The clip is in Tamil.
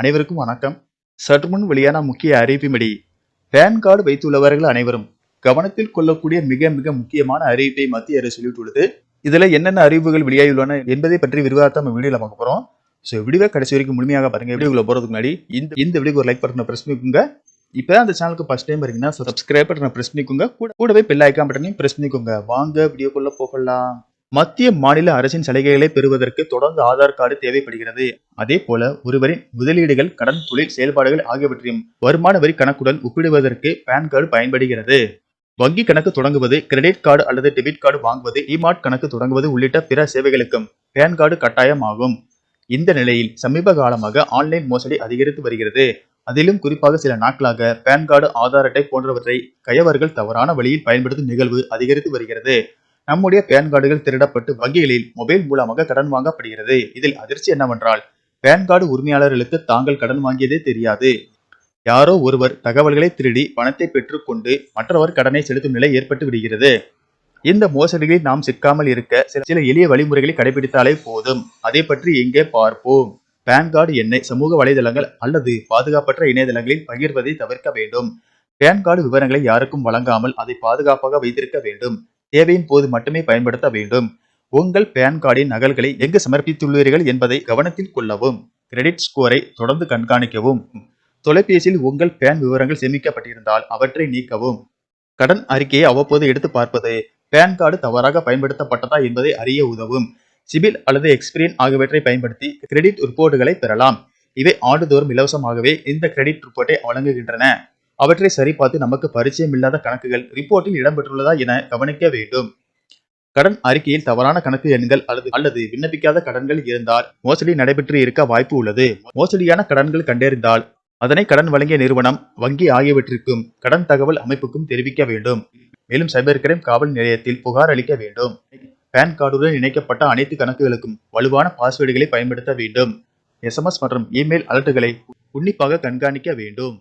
அனைவருக்கும் வணக்கம். சற்று முன் வெளியான முக்கிய அறிவிப்பின்படி பேன் கார்டு வைத்துள்ளவர்கள் அனைவரும் கவனத்தில் கொள்ளக்கூடிய மிக மிக முக்கியமான அறிவிப்பை மத்திய அரசு வெளியிட்டுள்ளது. இதுல என்னென்ன அறிவுகள் வெளியாகியுள்ளன என்பதை பற்றி விரிவாக நம்ம வீடியோல பார்க்க போறோம். ஸோ வீடியோ கடைசி வரைக்கும் முழுமையாக பாருங்க. வீடியோக்குள்ள போறதுக்கு முன்னாடி இந்த இந்த வீடியோக்கு ஒரு லைக் பட்டனை பிரஸ் பண்ணிக்கோங்க. இப்போ அந்த சேனலுக்கு ஃபர்ஸ்ட் டைம் இருக்கீங்கன்னா சப்ஸ்கிரைப் பட்டனை பிரஸ் பண்ணிக்கோங்க. கூட கூடவே பெல் ஐக்கான் பட்டனையும் பிரஸ் பண்ணிக்கோங்க. வாங்க வீடியோக்குள்ள போகலாம். மத்திய மாநில அரசின் சலுகைகளை பெறுவதற்கு தொடர்ந்து ஆதார் கார்டு தேவைப்படுகிறது. அதே போல ஒருவரின் முதலீடுகள் கடன் தொழில் செயல்பாடுகள் ஆகியவற்றையும் வருமான வரி கணக்குடன் ஒப்பிடுவதற்கு பேன் கார்டு பயன்படுகிறது. வங்கி கணக்கு தொடங்குவது கிரெடிட் கார்டு அல்லது டெபிட் கார்டு வாங்குவது இமார்ட் கணக்கு தொடங்குவது உள்ளிட்ட பிற சேவைகளுக்கும் பேன் கார்டு கட்டாயமாகும். இந்த நிலையில் சமீப காலமாக ஆன்லைன் மோசடி அதிகரித்து வருகிறது. அதிலும் குறிப்பாக சில நாட்களாக பேன் கார்டு ஆதார் அட்டை போன்றவற்றை கயவர்கள் தவறான வழியில் பயன்படுத்தும் நிகழ்வு அதிகரித்து வருகிறது. நம்முடைய பேன் கார்டுகள் திருடப்பட்டு வங்கிகளில் மொபைல் மூலமாக கடன் வாங்கப்படுகிறது. இதில் அதிர்ச்சி என்னவென்றால் பேன் கார்டு உரிமையாளர்களுக்கு தாங்கள் கடன் வாங்கியதே தெரியாது. யாரோ ஒருவர் தகவல்களை திருடி பணத்தை பெற்றுக்கொண்டு மற்றவர் கடனை செலுத்தும் நிலை ஏற்பட்டு விடுகிறது. இந்த மோசடிகளில் நாம் சிக்காமல் இருக்க சில சில எளிய வழிமுறைகளை கடைபிடித்தாலே போதும். அதை பற்றி எங்கே பார்ப்போம். பேன் கார்டு எண்ணை சமூக வலைதளங்கள் அல்லது பாதுகாப்பற்ற இணையதளங்களில் பகிர்வதை தவிர்க்க வேண்டும். பேன் கார்டு விவரங்களை யாருக்கும் வழங்காமல் அதை பாதுகாப்பாக வைத்திருக்க வேண்டும். தேவையின் போது மட்டுமே பயன்படுத்த வேண்டும். உங்கள் பேன் கார்டின் நகல்களை எங்கு சமர்ப்பித்துள்ளீர்கள் என்பதை கவனத்தில் கொள்ளவும் கிரெடிட் ஸ்கோரை தொடர்ந்து கண்காணிக்கவும். தொலைபேசியில் உங்கள் பேன் விவரங்கள் சேமிக்கப்பட்டிருந்தால் அவற்றை நீக்கவும். கடன் அறிக்கையை அவ்வப்போது எடுத்து பார்ப்பது பேன் கார்டு தவறாக பயன்படுத்தப்பட்டதா என்பதை அறிய உதவும். சிபில் அல்லது எக்ஸ்பீரியன் ஆகியவற்றை பயன்படுத்தி கிரெடிட் ரிப்போர்ட்டுகளை பெறலாம். இவை ஆண்டுதோறும் இலவசமாகவே இந்த கிரெடிட் ரிப்போர்ட்டை வழங்குகின்றன. அவற்றை சரிபார்த்து நமக்கு பரிச்சயம் இல்லாத கணக்குகள் ரிப்போர்ட்டில் இடம்பெற்றுள்ளதா என கவனிக்க வேண்டும். கடன் அறிக்கையில் தவறான கணக்கு எண்கள் அல்லது அல்லது விண்ணப்பிக்காத கடன்கள் இருந்தால் மோசடி நடைபெற்று இருக்க வாய்ப்பு உள்ளது. மோசடியான கடன்கள் கண்டறிந்தால் அதனை கடன் வழங்கிய நிறுவனம் வங்கி ஆகியவற்றிற்கும் கடன் தகவல் அமைப்புக்கும் தெரிவிக்க வேண்டும். மேலும் சைபர் கிரைம் காவல் நிலையத்தில் புகார் அளிக்க வேண்டும். பேன் கார்டுடன் இணைக்கப்பட்ட அனைத்து கணக்குகளுக்கும் வலுவான பாஸ்வேர்டுகளை பயன்படுத்த வேண்டும். எஸ்எம்எஸ் மற்றும் இமெயில் அலர்ட்டுகளை உன்னிப்பாக கண்காணிக்க வேண்டும்.